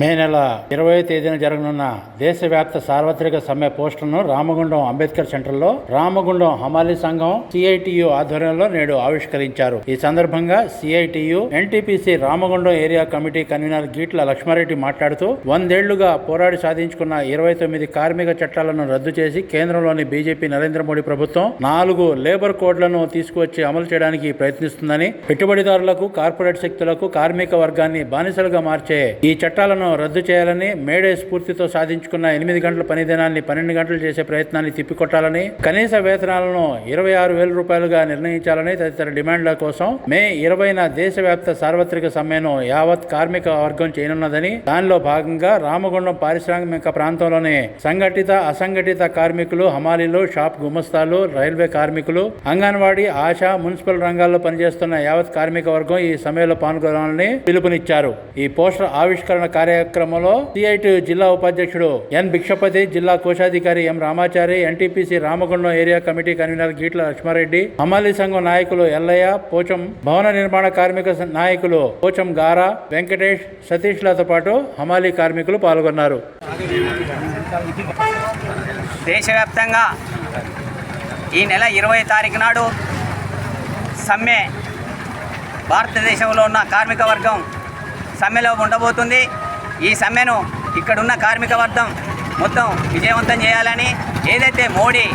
మే నెల ఇరవై తేదీన జరగనున్న దేశవ్యాప్త సార్వత్రిక సమ్మె పోస్టర్ను రామగుండం అంబేద్కర్ సెంటర్లో రామగుండం హమాలీ సంఘం సిఐటియు ఆధ్వర్యంలో నేడు ఆవిష్కరించారు. ఈ సందర్భంగా CITU NTPC Ramagundam area committee convener Geetla Lakshma Reddy మాట్లాడుతూ వందేళ్ళుగా పోరాడి సాధించుకున్న ఇరవై తొమ్మిది కార్మిక చట్టాలను రద్దు చేసి కేంద్రంలోని బీజేపీ నరేంద్ర మోడీ ప్రభుత్వం నాలుగు లేబర్ కోడ్లను తీసుకువచ్చి అమలు చేయడానికి ప్రయత్నిస్తుందని పెట్టుబడిదారులకు కార్పొరేట్ శక్తులకు కార్మిక వర్గాన్ని బానిసలుగా మార్చే ఈ చట్టాలను రద్దు చేయాలని మేడే స్ఫూర్తితో సాధించుకున్న ఎనిమిది గంటల పని దినాన్ని పన్నెండు గంటలు చేసే ప్రయత్నాన్ని తిప్పికొట్టాలని కనీస వేతనాలను ఇరవై ఆరు వేల రూపాయలుగా నిర్ణయించాలని తదితర డిమాండ్ల కోసం మే ఇరవైన దేశవ్యాప్త సార్వత్రిక సమ్మెను యావత్ కార్మిక వర్గం చేయనున్నదని దానిలో భాగంగా రామగుండం పారిశ్రామిక ప్రాంతంలోని సంఘటిత అసంఘటిత కార్మికులు హమాలీలు షాప్ గుమస్తాలు రైల్వే కార్మికులు అంగన్వాడీ ఆశా మున్సిపల్ రంగాల్లో పనిచేస్తున్న యావత్ కార్మిక వర్గం ఈ సమ్మెలో పాల్గొనాలని పిలుపునిచ్చారు. ఈ పోస్టర్ ఆవిష్కరణ కార్యక్రమంలో సిఐటి జిల్లా ఉపాధ్యక్షుడు ఎన్ భిక్షపతి జిల్లా కోశాధికారి M Ramachari NTPC Ramagundam area committee convener Geetla Lakshma Reddy హమాలి సంఘం నాయకులు ఎల్లయ్య పోచం భవన నిర్మాణ కార్మిక నాయకులు పోచం గారా వెంకటేష్ సతీష్లతో పాటు హమాలి కార్మికులు పాల్గొన్నారు. దేశవ్యాప్తంగా ఈ నెల ఇరవై తారీఖు నాడు సమ్మె భారతదేశంలో ఉన్న కార్మిక వర్గం సమ్మెలో ఉండబోతుంది. ఈ సమ్మెను ఇక్కడున్న కార్మిక వర్గం మొత్తం విజయవంతం చేయాలని ఏదైతే మోడీ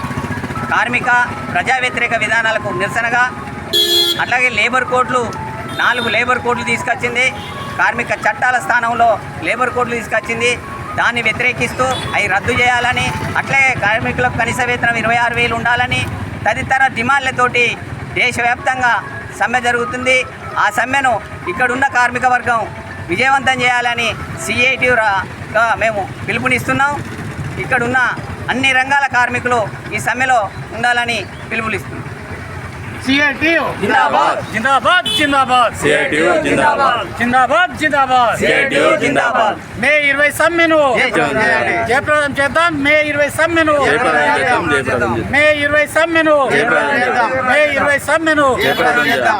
కార్మిక ప్రజా వ్యతిరేక విధానాలకు నిరసనగా అట్లాగే లేబర్ కోడ్లు నాలుగు లేబర్ కోడ్లు తీసుకొచ్చింది కార్మిక చట్టాల స్థానంలో లేబర్ కోడ్లు తీసుకొచ్చింది దాన్ని వ్యతిరేకిస్తూ అవి రద్దు చేయాలని అట్లాగే కార్మికులకు కనీస వేతనం ఇరవై ఆరు వేలు ఉండాలని తదితర డిమాండ్లతోటి దేశవ్యాప్తంగా సమ్మె జరుగుతుంది. ఆ సమ్మెను ఇక్కడున్న కార్మిక వర్గం విజయవంతం చేయాలని సిఐటిగా మేము పిలుపునిస్తున్నాం. ఇక్కడున్న అన్ని రంగాల కార్మికులు ఈ సమ్మెలో ఉండాలని పిలుపునిస్తున్నాం. జిందాబాద్. జిందాబాద్ జిందాబాద్. సిఐటియు జిందాబాద్. జిందాబాద్ జిందాబాద్. సిఐటియు జిందాబాద్. మే ఇరవై సమ్మెను జయప్రదం చేద్దాం. మే ఇరవై సమ్మెను జయప్రదం చేద్దాం జయప్రదం చేద్దాం. మే ఇరవై సమ్మెను జయప్రదం చేద్దాం. మే ఇరవై సమ్మెను జయప్రదం చేద్దాం.